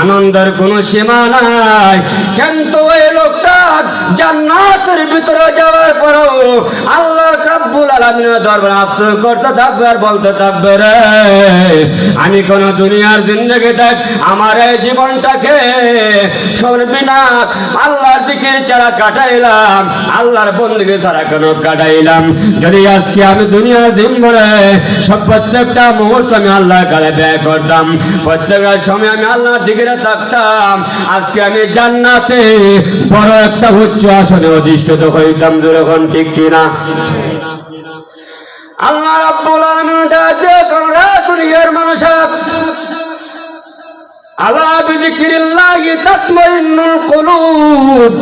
আনন্দের কোনো সীমা নাই। কিন্তু ওই লোকটা জান্নাতের ভিতরে যাওয়ার পরও আল্লাহ রাব্বুল আলামিনের দরবারে আফসোস করতে থাকবে আর বলতে থাকবে রে, আমি কোন দুনিয়ার জিন্দগি দেখ, আমার এই জীবনটাকে সর্বিনা আল্লাহর দিকে ছাড়া কাটাইলাম, আল্লাহর বন্দুকে ছাড়া কেন কাটাইলাম। যদি আজকে আমি দুনিয়ার দিন ভরে সব প্রত্যেকটা মুহূর্ত আমি আল্লাহর কাছে ব্যয় করতাম, প্রত্যেকটা সময় আমি আল্লাহর দিকে থাকতাম আজকে আমি জান্নাতে বড় একটা উচ্চ আসনে অধিষ্ঠিত হইতাম যখন ঠিক কিনা? আল্লাহ রাব্বুল আলামিন ডাকে কোন দুনিয়ার মানুষ, আলা বিযিকরিল্লাহি তাতমাইন্নুল কুলুব,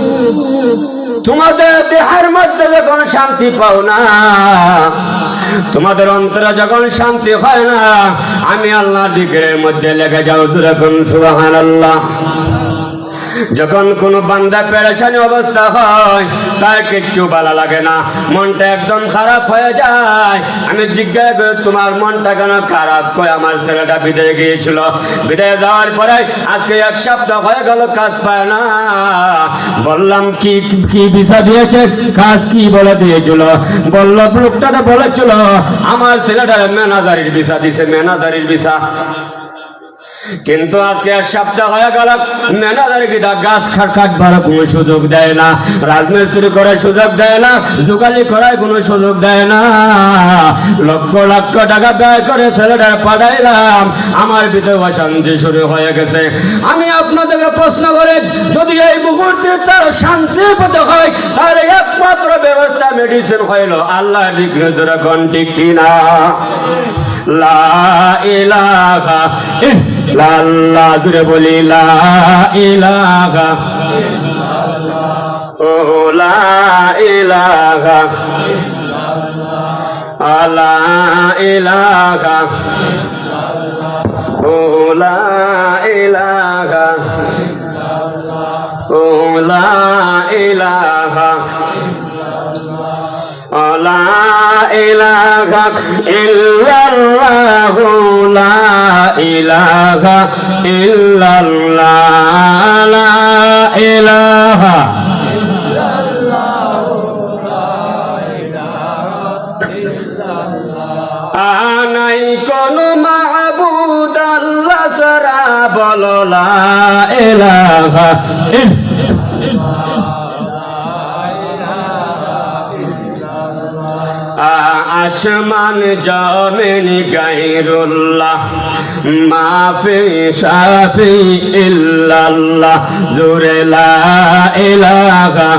তোমাদের দেহের মধ্যে যখন শান্তি পাও না তোমাদের অন্তরে যখন শান্তি হয় না, আমি আল্লাহ দিকের মধ্যে লেগে যাও যখন সুবাহান আল্লাহ যখন কোনো বান্দা পেরেশানি অবস্থা হয়, তার কিচ্ছু ভালো লাগে না, মনটা একদম খারাপ হয়ে যায়। আমি জিজ্ঞাসা করি, তোমার মনটা কেন খারাপ? করে আমার ছেলেটা বিদায় গিয়েছিল? বিদায় যাওয়ার পরে আজকে এক সপ্তাহ হয়ে গেল, কাজ পায় না। বললাম, কি কি ভিসা দিয়েছে? কাজ কি বলে দিয়েছিল? বলল লোকটাতে বলেছিল, আমার ছেলেটা ম্যানেজারির বিষা দিছে ম্যানেজারির ভিসা। কিন্তু আজকে এক সপ্তাহ হয়ে গেল, ম্যানেজার কি গাছ খাট কাটবার কোনো সুযোগ দেয় না, রাজমিস্ত্রি করার সুযোগ দেয় না জোগালি করার কোনো সুযোগ দেয় না। লক্ষ লক্ষ টাকা ব্যয় করে ছেলেটা পাঠাইলাম, আমার ভিতরে অশান্তি শুরু হয়ে গেছে। আমি আপনাদেরকে প্রশ্ন করে, যদি এই মুহূর্তে তার শান্তি পেতে হয়, তার একমাত্র ব্যবস্থা মেডিসিন হইল আল্লাহ দিকে যেরকম ঠিক কিনা? লা ইলাহা ইল্লাল্লাহ জুড়ে বলি লা ইলাহা ও লা ইলাহা আলা ইলাহা ও লা ইলাহা ইলাহা ইল্লাল্লাহ লা ইলাহা ইল্লাল্লাহ লা ইলাহা নাই কোন মাহবুদ আল্লাহ সরা বলো আসমান জমিন গাইরুল্লাহ, মাফি সাফি ইল্লাল্লাহ জুরে লা ইলাহা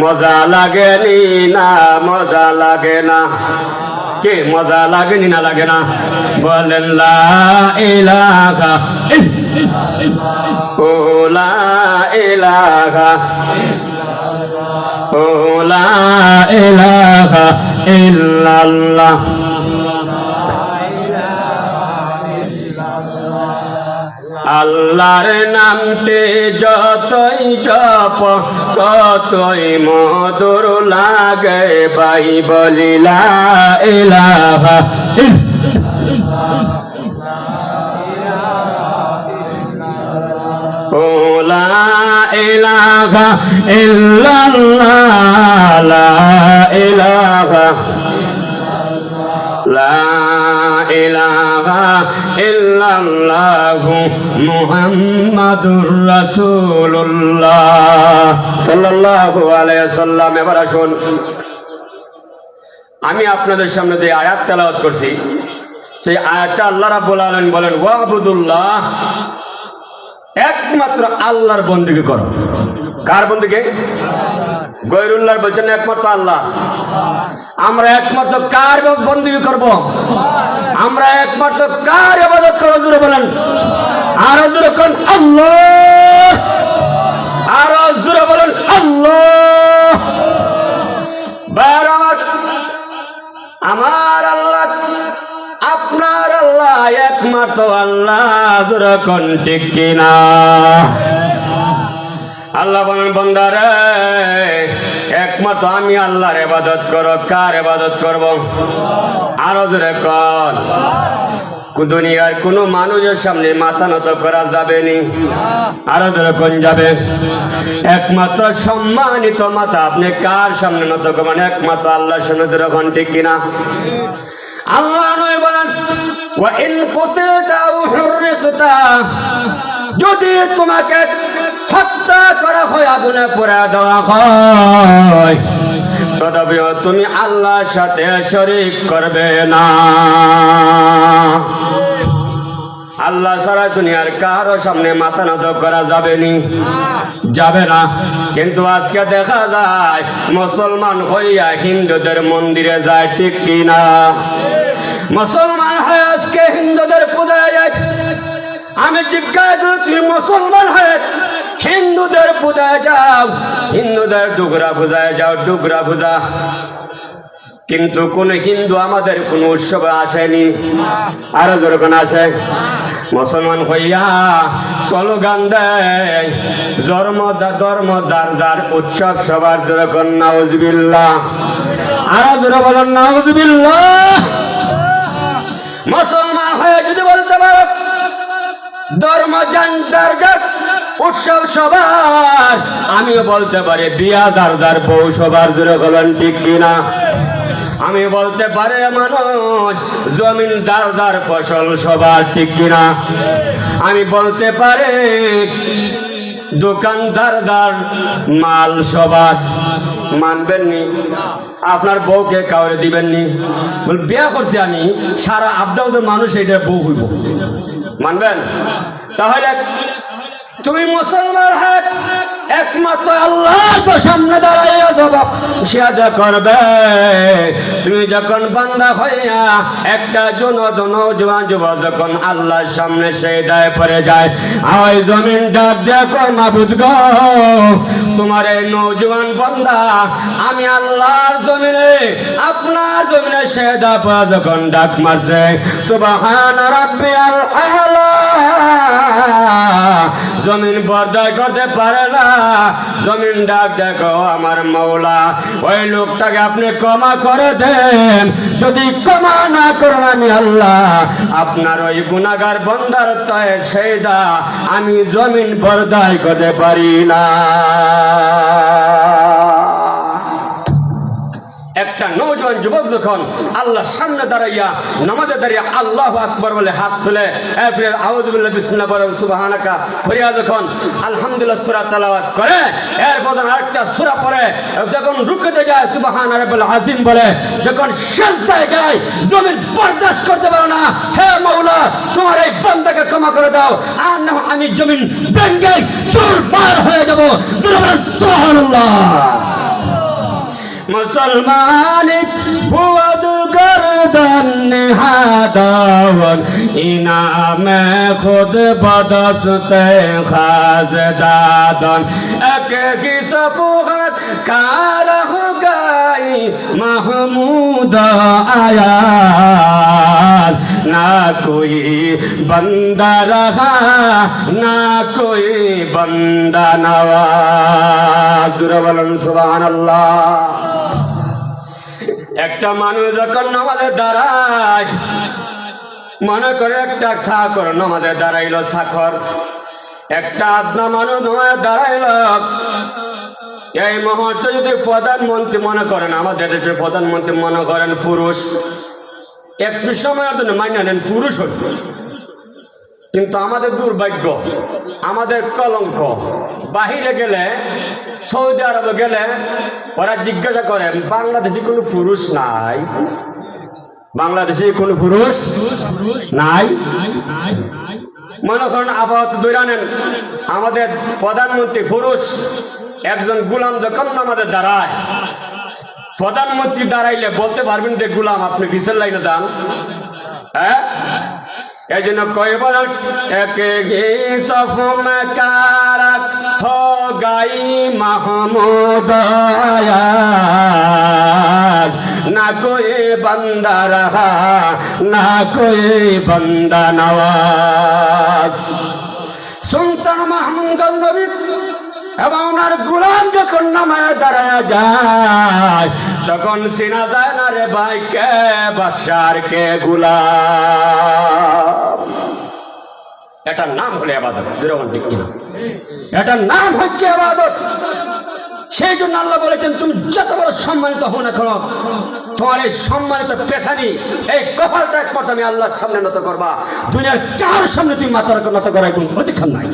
মজা লাগেনি না, মজা লাগে না। কে মজা লাগেনি না লাগে না? বলেন, লা ইলাহা ও লা ইলাহা ও লা ইলাহা ইল্লাল্লাহ। আল্লাহর নামতে যতই জপ, ততই মধুর লাগে। বাই বলিলা ইলাহা ও লা ইলাহা ইল্লাল্লাহ, লা ইলাহা এবার আসুন। আমি আপনাদের সামনে যে আয়াত তেলাওয়াত করছি, সেই আয়াতটা আল্লাহ রাব্বুল আলামিন বলেন, ওয়াবুদুল্লাহ, একমাত্র আল্লাহর বন্দিকে করো। কার বন্দিকে? গৈরুল্লাহ বলছেন, একমাত্র আল্লাহ। আমরা একমাত্র কার বন্দি করব? আমরা একমাত্র কার ইবাদত করব জুড়ে বলেন? আর কোন, আল্লাহ। আর জুড়ে বলেন, আল্লাহ। আমার আল্লাহ, আপনার আল্লাহ একমাত্র আল্লাহ জুড়ে কোন, ঠিক কিনা? আল্লাহ বলেন, বন্দারে এক একমাত্র আমি আল্লাহর ইবাদত করো কার ইবাদত করব? আরও জোরে কর দুনিয়ার কোনো মানুষের সামনে মাথা নত করা যাবে নি। আরও কোন, যাবে। একমাত্র সম্মানিত মাথা আপনি কার সামনে নত করবেন? একমাত্র আল্লাহর সামনে যখন ঠিক কিনা? আল্লাহ নয় বলেন যদি তোমাকে হত্যা করা হয়, আগুনে পোড়া দেওয়া হয়। তথাপিও তুমি আল্লাহর সাথে শরীক করবে না। আল্লাহ ছাড়া দুনিয়ার কারও সামনে মাথা নত করা যাবে নি। যাবে না। কিন্তু আজকে দেখা যায়, মুসলমান হইয়া হিন্দুদের মন্দিরে যায়, ঠিক কিনা? মুসলমান হয়ে আজকে হিন্দুদের পূজায় যায়। আমি জিজ্ঞাসা করি, তুমি মুসলমান হয়ে হিন্দুদের পূজায় যাও, হিন্দুদের ডুগরা পূজায় যাও, ডুগরা পূজা। কিন্তু কোন হিন্দু আমাদের কোন উৎসবে আসেনি। আরও যেরকম আসে মুসলমান হইয়া স্লোগান দেয় ধর্ম দার দার উৎসব সবার যেরকম নাউজবিল্লাহ। আরও জোরে বলেন, নাউজবিল্লাহ। মুসলমান হয়ে যদি বলতে পারো ধর্ম জানতার উৎসব সবার। আমিও বলতে পারি, বিয়া দারদার বউ সবার দূরে বলেন ঠিক কিনা? আমি বলতে পারে, মানুষ, জমিন দারদার ফসল সবার, ঠিক কিনা? আমি বলতে পারে দোকানদারদার মাল সবার। মানবেননি। আপনার বউকে কাউরে দিবেননি। বল, বিয়া করছি আমি, সারা আবদাউদের মানুষ এটা বউ হইব। মানবেন? তাহলে তুমি মুসলমান হাত একমাত্র আল্লাহ তো সামনে দাঁড়াইয়া জবাব করবে। তুমি যখন বান্দা হইয়া একটা জন নৌজওয়ান যুবক যখন আল্লাহর সামনে সেই দায় পড়ে যায় ওই জমিন ডাক দেখো মাবুদ গো, তোমার এই নৌজওয়ান বান্দা, আমি আল্লাহর জমিনে, আপনার জমিনে সে দাপা যখন ডাক মারছে, সুবহান রাব্বিয়াল আলা। জমিন বরদায় করতে পারে না। জমিন ডাক দেখো আমার মৌলা ওই লোকটাকে আপনি ক্ষমা করে দেন। যদি ক্ষমা না করেন আমি আল্লাহ আপনার ওই গুণাগার বন্দার তয় সেই দা আমি জমিন বরদায় করতে পারি না। যুবক যখন আল্লাহর সামনে দাঁড়াইয়া নামাজে দাঁড়িয়ে আল্লাহ আকবর বলে হাত তুলে যখন আলহামদুলিল্লাহ সূরা তেলাওয়াত করে, এরপর আরেকটা সূরা পড়ে, যখন রুকতে যায়, সুবহান আজিম বলে, যখন সেজদায় যায় জমিন বরদাস্ত করতে পারো না, হে মাওলা, তোমার এই বান্দাকে ক্ষমা করে দাও, আর না আমি জমিন ভেঙ্গে চুরমার হয়ে যাব। মুসলমান বুয়াদ গর্দন নিহাদাवन ইনাম খুদ বদসতে খাস দাদন এক কি সফুহত? কারহ মাহমুদ আয়াত না কোই বন্দা রহা না কোই বন্দা জোরে বলুন, সুবহানাল্লাহ। একটা মানুষ যখন নামাজে দাঁড়ায়, মনে করে একটা সাকর নামাজে দাঁড়াইল সাকর একটা আদনা মানুষ নামাজে দাঁড়াইল। এই মুহূর্তে যদি প্রধানমন্ত্রী মনে করেন, আমাদের দেশের প্রধানমন্ত্রী মনে করেন পুরুষ। একটু সময়ের জন্য মান্য নেন, পুরুষ হল কিন্তু আমাদের দুর্ভাগ্য, আমাদের কলঙ্ক। বাহিরে গেলে, সৌদি আরবে গেলে ওরা জিজ্ঞাসা করে, বাংলাদেশে কোনো পুরুষ নাই? বাংলাদেশে কোনো পুরুষ নাই? মনে করেন আপাতত ধরে নেন, আমাদের প্রধানমন্ত্রী পুরুষ, একজন গুলাম যখন আমাদের দাঁড়ায় প্রধানমন্ত্রী দাঁড়াইলে বলতে পারবেন যে, গুলাম, আপনি কিসের লাইনে যান। হ্যাঁ? এই জন্য কয়ে একে সফম কারক গাই মাহমুদ না কোই বন্দা রহা, না কোই বন্দা নওয়াজ। সুলতান মাহমুদ এবং ওনার গুলাম যখন নামায় দাঁড়ায় যায়, তখন সিনা যায় না রে ভাই, কে বাসার কে গুলাম? এটার নাম হলো আবাদত যেরকম ঠিক কিনা? এটার নাম হচ্ছে আবাদত সেই জন্য আল্লাহ বলেছেন, তুমি যত বড় সম্মানিত হও না কেন, তোমার এই সম্মানিত পেশানি, এই কপালটা একবার তুমি আল্লাহর সামনে নত করবা। দুনিয়ার কার সামনে তুমি মাথা নত করার কোনো অধিকার নাই।